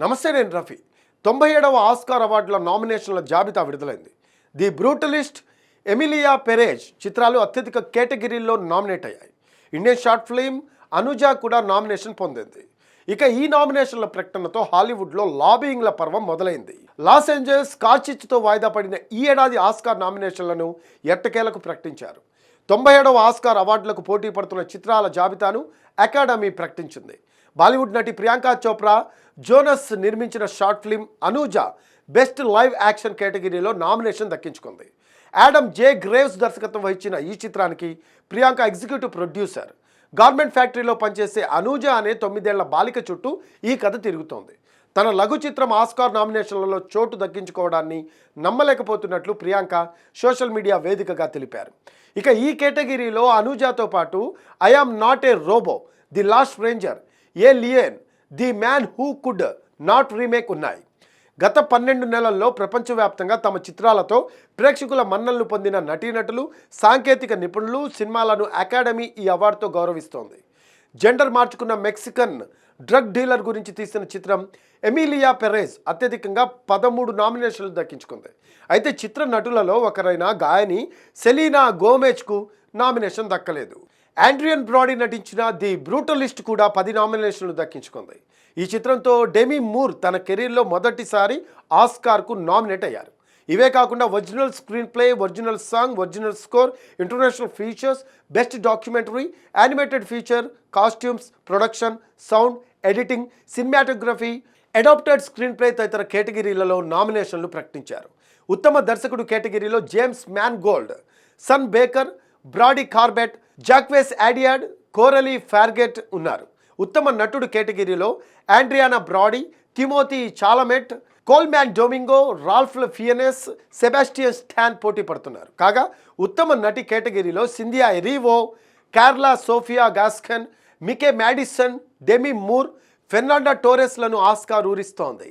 నమస్తే నేను రఫీ. తొంభై ఏడవ ఆస్కార్ అవార్డుల నామినేషన్ల జాబితా విడుదలైంది. ది బ్రూటలిస్ట్ ఎమిలియా పెరేజ్ చిత్రాలు అత్యధిక కేటగిరీల్లో నామినేట్ అయ్యాయి. ఇండియన్ షార్ట్ ఫిల్మ్ అనుజా కూడా నామినేషన్ పొందింది. ఇక ఈ నామినేషన్ల ప్రకటనతో హాలీవుడ్లో లాబింగ్ల పర్వం మొదలైంది. లాస్ ఏంజల్స్ కార్చిచ్తో వాయిదా పడిన ఈ ఏడాది ఆస్కార్ నామినేషన్లను ఎట్టకేలకు ప్రకటించారు. తొంభై ఏడవ ఆస్కార్ అవార్డులకు పోటీ పడుతున్న చిత్రాల జాబితాను అకాడమీ ప్రకటించింది. బాలీవుడ్ నటి ప్రియాంక చోప్రా జోనస్ నిర్మించిన short film Anuja best live action కేటగిరీలో నామినేషన్ దక్కించుకుంది. యాడమ్ జే గ్రేవ్స్ దర్శకత్వం వహించిన ఈ చిత్రానికి ప్రియాంక ఎగ్జిక్యూటివ్ ప్రొడ్యూసర్. గార్మెంట్ ఫ్యాక్టరీలో పనిచేసే అనూజ అనే తొమ్మిదేళ్ళ బాలిక చుట్టూ ఈ కథ తిరుగుతోంది. తన లఘు చిత్రం ఆస్కార్ నామినేషన్లలో చోటు దక్కించుకోవడాన్ని నమ్మలేకపోతున్నట్లు ప్రియాంక సోషల్ మీడియా వేదికగా తెలిపారు. ఇక ఈ కేటగిరీలో అనూజాతో పాటు I am not a robot the last ranger a lien the man who could not remake ఉన్నాయి. గత పన్నెండు నెలల్లో ప్రపంచవ్యాప్తంగా తమ చిత్రాలతో ప్రేక్షకుల మన్నలను పొందిన నటీనటులు సాంకేతిక నిపుణులు సినిమాలను అకాడమీ ఈ అవార్డుతో గౌరవిస్తోంది. జెండర్ మార్చుకున్న మెక్సికన్ డ్రగ్ డీలర్ గురించి తీసిన చిత్రం ఎమిలియా పెరేజ్ అత్యధికంగా పదమూడు నామినేషన్లు దక్కించుకుంది. అయితే చిత్ర నటులలో ఒకరైన గాయని సెలీనా గోమేజ్కు నామినేషన్ దక్కలేదు. ఆండ్రియన్ బ్రాడీ నటించిన ది బ్రూటలిస్ట్ కూడా పది నామినేషన్లు దక్కించుకుంది. ఈ చిత్రంతో డెమీ మూర్ తన కెరీర్లో మొదటిసారి ఆస్కార్కు నామినేట్ అయ్యారు. ఇవే కాకుండా original screenplay original song original score international features best documentary animated feature costumes production sound editing cinematography adapted screenplay తదితర కేటగిరీలలో నామినేషన్లు ప్రకటించారు. ఉత్తమ దర్శకుడు కేటగిరీలో James Mangold Sean Baker Brady Corbet Jacques యాడియాడ్ Coralie Fargeat ఉన్నారు. ఉత్తమ నటుడు కేటగిరీలో Adrien Brody Timothee Chalamet Colman Domingo Ralph Fiennes Sebastian Stan పోటీ పడుతున్నారు. కాగా ఉత్తమ నటి కేటగిరీలో Cynthia Erivo Karla Sofia Gascon Mikey Madison Demi Moore Fernanda టోరెస్లను Oscar ఊరిస్తోంది.